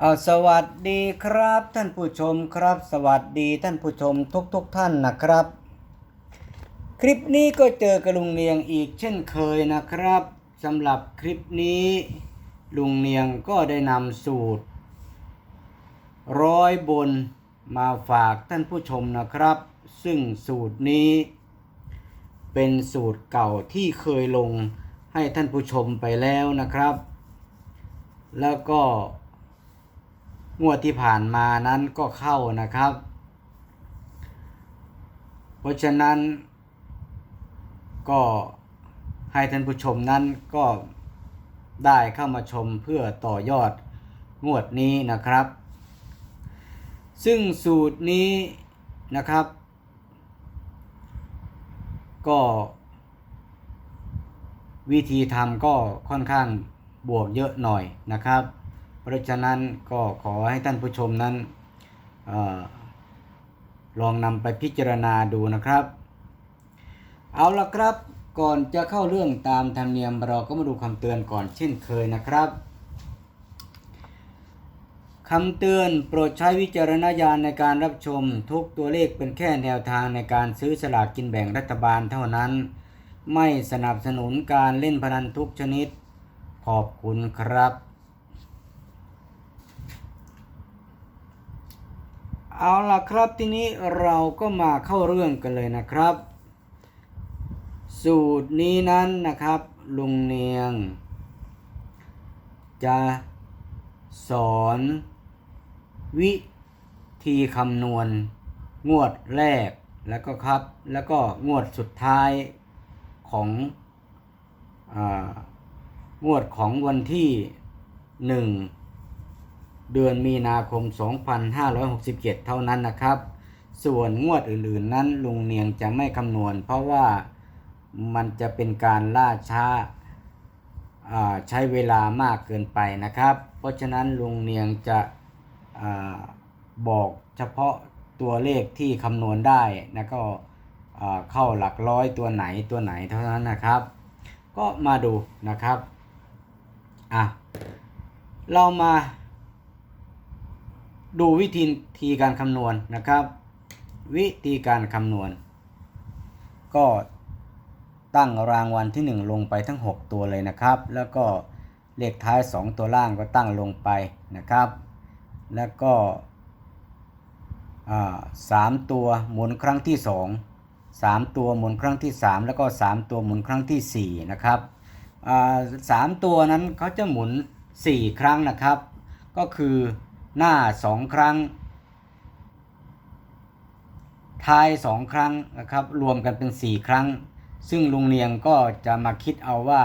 เอาสวัสดีครับ ท่านผู้ชมครับ สวัสดีท่านผู้ชมทุกๆทท่านนะครับ คลิปนี้ก็เจอกับลุงเนียงอีกเช่นเคยนะครับสำหรับคลิปนี้ ลุงเนียงก็ได้นำสูตร ร้อยบนมาฝากท่านผู้ชมนะครับ ซึ่งสูตรนี้ เป็นสูตรเก่าที่เคยลงให้ท่านผู้ชมไปแล้วนะครับ แล้วก็ งวดที่ผ่านมานั้นก็เข้านะครับ เพราะฉะนั้น ก็ให้ท่านผู้ชมนั้นก็ได้เข้ามาชมเพื่อต่อยอดงวดนี้นะครับ ซึ่งสูตรนี้นะครับ ก็ วิธีทำก็ค่อนข้างบวกเยอะหน่อยนะครับ เพราะฉะนั้นก็ขอให้ท่านผู้ชมนั้นออลองนำไปพิจารณาดูนะครับ เอาละครับก่อนจะเข้าเรื่องตามธรรมเนียมเราก็มาดูคำเตือนก่อนเช่นเคยนะครับคำเตือนโปรดใช้วิจารณญาณในการรับชมทุกตัวเลขเป็นแค่แนวทางในการซื้อสลากกินแบ่งรัฐบาลเท่านั้น ไม่สนับสนุนการเล่นพนันทุกชนิด ขอบคุณครับ เอาล่ะครับทีนี้เราก็มาเข้าเรื่องกันเลยนะครับ สูตรนี้นั้นนะครับ ลุงเนียง จะสอนวิธีคำนวณงวดแรกแล้วก็ครับ แล้วก็งวดสุดท้ายของอางวดของวันที่ 1 เดือนมีนาคม 2567 เท่านั้นนะครับ ส่วนงวดอื่นๆนั้นลุงเนียงจะไม่คำนวณ เพราะว่ามันจะเป็นการล่าช้าใช้เวลามากเกินไปนะครับ เพราะฉะนั้นลุงเนียงจะอบอกเฉพาะตัวเลขที่คำนวณได้แล้วก็เข้าหลักร้อยตัวไหนตัวไหนเท่านั้นนะครับ ก็มาดูนะครับอะเรามา ดูวิธีทีการคำนวณนะครับ วิธีการคำนวณ ก็ตั้งรางวัลที่ 1 ลงไปทั้ง 6 ตัวเลยนะครับ แล้วก็เลขท้าย 2 ตัวล่างก็ตั้งลงไปนะครับ แล้วก็สามตัวหมุนครั้งที่ 2 3 ตัวหมุนครั้งที่ 3 แล้วก็ 3 ตัวหมุนครั้งที่ 4 นะครับสามตัวนั้นเขาจะหมุน 4 ครั้งนะครับ ก็คือ หน้า2ครั้ง ท้าย2ครั้งนะครับ รวมกันเป็น4ครั้ง ซึ่งลุงเนียงก็จะมาคิดเอาว่า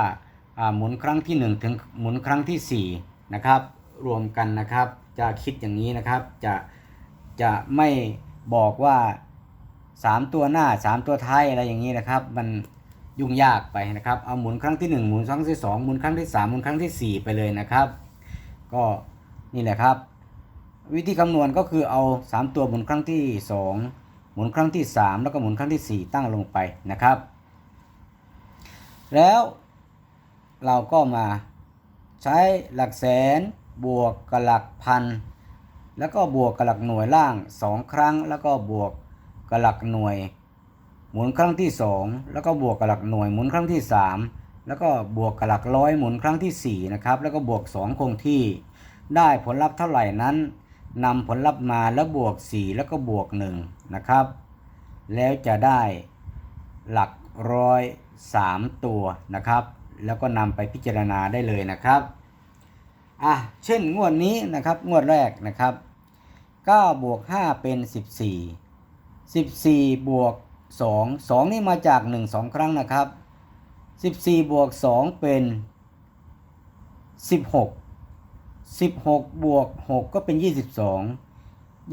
หมุนครั้งที่1ถึงหมุนครั้งที่4นะครับ รวมกันนะครับ จะคิดอย่างนี้นะครับ จะจะไม่บอกว่า3ตัวหน้า3ตัวท้ายอะไรอย่างนี้นะครับ มันยุ่งยากไปนะครับ เอาหมุนครั้งที่1หมุนครั้งที่2หมุนครั้งที่3หมุนครั้งที่4ไปเลยนะครับ ก็นี่แหละครับ วิธีคำนวณก็คือเอา 3 ตัวหมุนครั้งที่ 2 หมุนครั้งที่ 3 แล้วก็หมุนครั้งที่ 4 ตั้งลงไปนะครับ แล้วเราก็มาใช้หลักแสนบวกกับหลักพัน แล้วก็บวกกับหลักหน่วยล่าง 2 ครั้ง แล้วก็บวกกับหลักหน่วย หมุนครั้งที่ 2 แล้วก็บวกกับหลักหน่วยหมุนครั้งที่ 3 แล้วก็บวกกับหลักร้อยหมุนครั้งที่4นะครับแล้วก็บวก 2 คงที่ได้ผลลัพธ์เท่าไหร่นั้น นำผลลัพธ์มาแล้วบวก 4 แล้วก็บวก 1 นะครับ แล้วจะได้หลักร้อย 3 ตัวนะครับ แล้วก็นำไปพิจารณาได้เลยนะครับอะเช่นงวดนี้นะครับงวดแรกนะครับ9บวก 5 เป็น 14 14 บวก 2 2 นี่มาจาก 1 2 ครั้งนะครับ 14 บวก 2 เป็น 16 16บวก6ก็เป็น22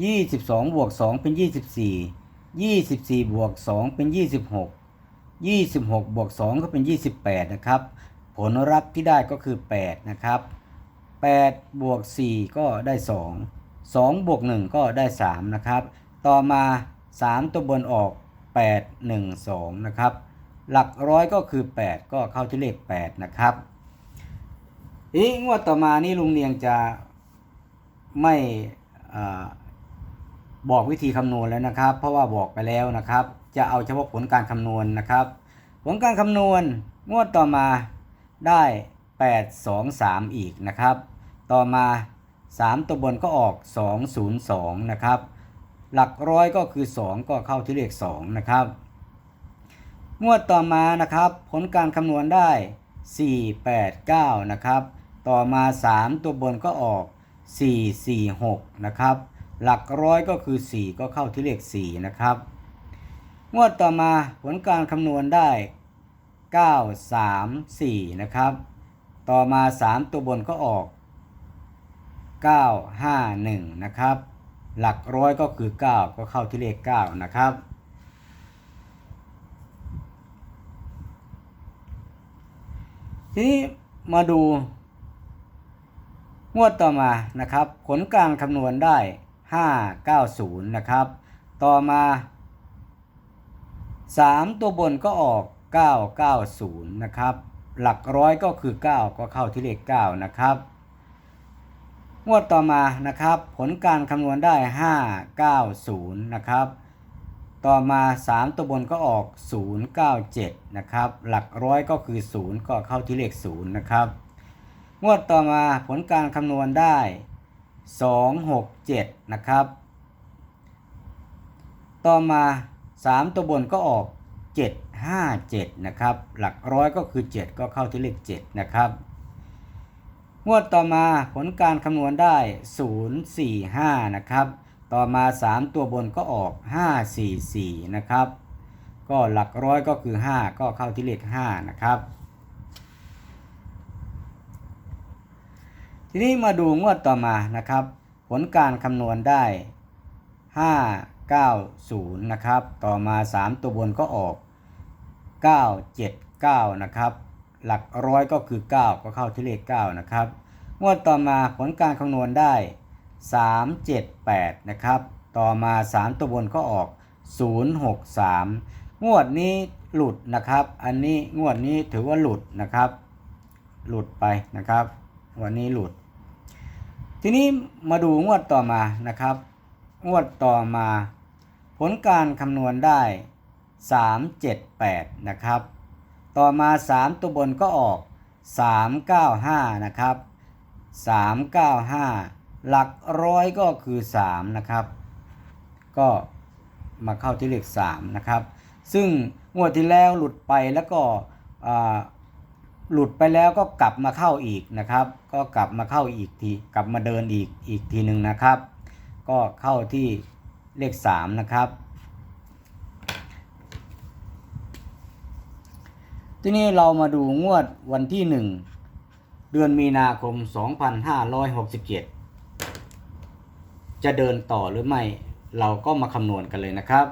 22บวก2เป็น24 24บวก2เป็น26 26บวก2ก็เป็น28นะครับ ผลลัพธ์ที่ได้ก็คือ8นะครับ8บวก4ก็ได้2 2บวก1ก็ได้3นะครับ ต่อมา3ตัวบนออก8 1 2นะครับ หลักร้อยก็คือ8ก็เข้าที่เลข8นะครับ อีงวดต่อมานี่ลุงเนียงจะไม่อบอกวิธีคำนวณแล้วนะครับ เพราะว่าบอกไปแล้วนะครับ จะเอาเฉพาะผลการคำนวณนะครับ ผลการคำนวณงวดต่อมาได้ 8 2 3 อีกนะครับ ต่อมา 3 ตัวบนก็ออก 202 นะครับ หลักร้อยก็คือ 2 ก็เข้าที่เลข2นะครับ งวดต่อมานะครับ ผลการคำนวณได้ 4 8 9 นะครับ ต่อมา 3 ตัวบนก็ออก 4 4 6 นะครับ หลักร้อยก็คือ 4 ก็เข้าที่เลข 4 นะครับ งวดต่อมาผลการคำนวณได้ 9 3 4 นะครับ ต่อมา 3 ตัวบนก็ออก 9 5 1 นะครับ หลักร้อยก็คือ 9 ก็เข้าที่เลข 9 นะครับทีนี้มาดู งวดต่อมานะครับ ผลการคำนวณได้ 590 นะครับ ต่อมา 3 ตัวบนก็ออก 990 นะครับ หลักร้อยก็คือ 9 ก็เข้าที่เลข 9 นะครับ งวดต่อมานะครับ ผลการคำนวณได้ 590 นะครับ ต่อมา 3 ตัวบนก็ออก 097 นะครับ หลักร้อยก็คือ 0 ก็เข้าที่เลข 0 นะครับ งวดต่อมาผลการคำนวณได้ 267 นะครับ ต่อมา 3 ตัวบนก็ออก 757 นะครับ หลักร้อยก็คือ 7 ก็เข้าที่เลข 7 นะครับ งวดต่อมาผลการคำนวณได้ 045 นะครับ ต่อมา 3 ตัวบนก็ออก 544 นะครับ ก็หลักร้อยก็คือ 5 ก็เข้าที่เลข 5 นะครับ ทีนี้มาดูงวดต่อมานะครับ ผลการคำนวณได้ 590 นะครับ ต่อมา 3 ตัวบนก็ออก 979 นะครับ หลักร้อยก็คือ 9 ก็เข้าที่เลข 9 นะครับงวดต่อมาผลการคำนวณได้ 378 นะครับ ต่อมา 3 ตัวบนก็ออก 063 งวดนี้หลุดนะครับ อันนี้งวดนี้ถือว่าหลุดนะครับ หลุดไปนะครับ วันนี้หลุด ทีนี้มาดูงวดต่อมานะครับ งวดต่อมา ผลการคำนวณได้ 378 นะครับ ต่อมา 3 ตัวบนก็ออก 395 นะครับ 395 หลักร้อยก็คือ 3 นะครับ ก็มาเข้าที่เลข3นะครับ ซึ่งงวดที่แล้วหลุดไปแล้วก็อ่า หลุดไปแล้วก็กลับมาเข้าอีกนะครับ ก็กลับมาเข้าอีกทีกลับมาเดินอีกอีกทีหนึ่งนะครับ ก็เข้าที่เลข 3 นะครับ ทีนี้เรามาดูงวดวันที่ 1 เดือนมีนาคม 2567 จะเดินต่อหรือไม่เราก็มาคำนวณกันเลยนะครับ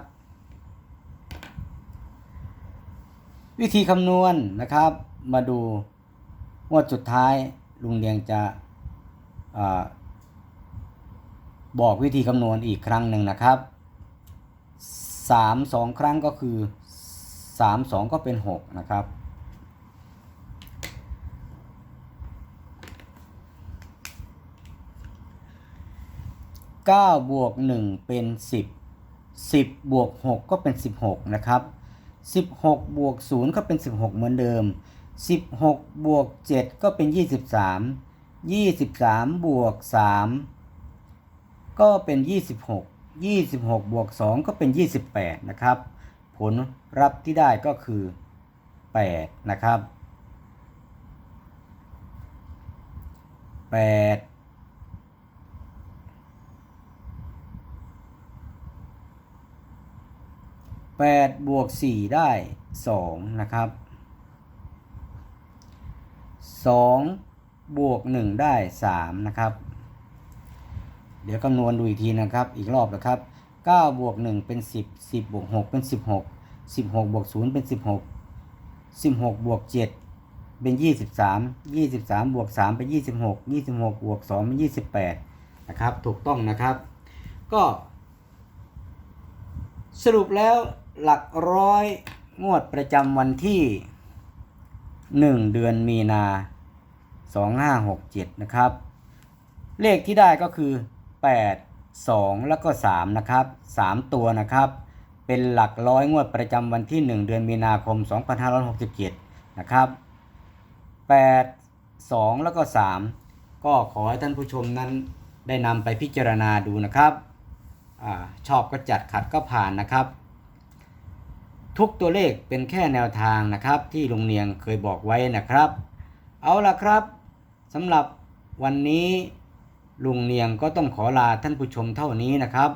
วิธีคำนวณนะครับ มาดูงวดสุดท้ายลุงเลียงจะอบอกวิธีคำนวณอีกครั้งหนึ่งนะครับสามสองครั้งก็คือสามสองก็เป็นหกนะครับเก้าบวกหนึ่งเป็นสิบสิบบวกหกก็เป็นสิบหกนะครับสิบหกบวกศูนย์ก็เป็นสิบหกเหมือนเดิม สิบหกบวกเจ็ดก็เป็นยี่สิบสามยี่สิบสามบวกสามก็เป็นยี่สิบหกยี่สิบหกบวกสองก็เป็นยี่สิบแปดนะครับ ผลรับที่ได้ก็คือแปดนะครับแปดแปดบวกสี่ได้สองนะครับ สองบวกหนึ่งได้สามนะครับ เดี๋ยวคำนวณดูอีกทีนะครับ อีกรอบนะครับเก้าบวกหนึ่งเป็นสิบสิบบวกหกเป็นสิบหกสิบหกบวกศูนย์เป็นสิบหกสิบหกบวกเจ็ดเป็นยี่สิบสามยี่สิบสามบวกสามเป็นยี่สิบหกยี่สิบหกบวกสองเป็นยี่สิบแปดนะครับ ถูกต้องนะครับ ก็ สรุปแล้วหลักร้อยงวดประจำวันที่ 1 เดือนมีนา 2567 นะครับ เลขที่ได้ก็คือ 8 2 แล้วก็ 3 นะครับ 3 ตัวนะครับ เป็นหลักร้อยงวดประจำวันที่ 1 เดือนมีนาคม 2567 นะครับ 8 2 แล้วก็ 3 ก็ขอให้ท่านผู้ชมนั้นได้นำไปพิจารณาดูนะครับอชอบก็จัดขัดก็ผ่านนะครับ ทุกตัวเลขเป็นแค่แนวทางนะครับ ที่ลุงเนียงเคยบอกไว้นะครับ เอาล่ะครับ สำหรับวันนี้ลุงเนียงก็ต้องขอลาท่านผู้ชมเท่านี้นะครับ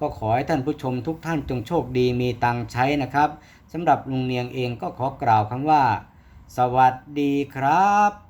ก็ขอให้ท่านผู้ชมทุกท่านจงโชคดีมีตังใช้นะครับสำหรับลุงเนียงเองก็ขอกล่าวคำว่า สวัสดีครับ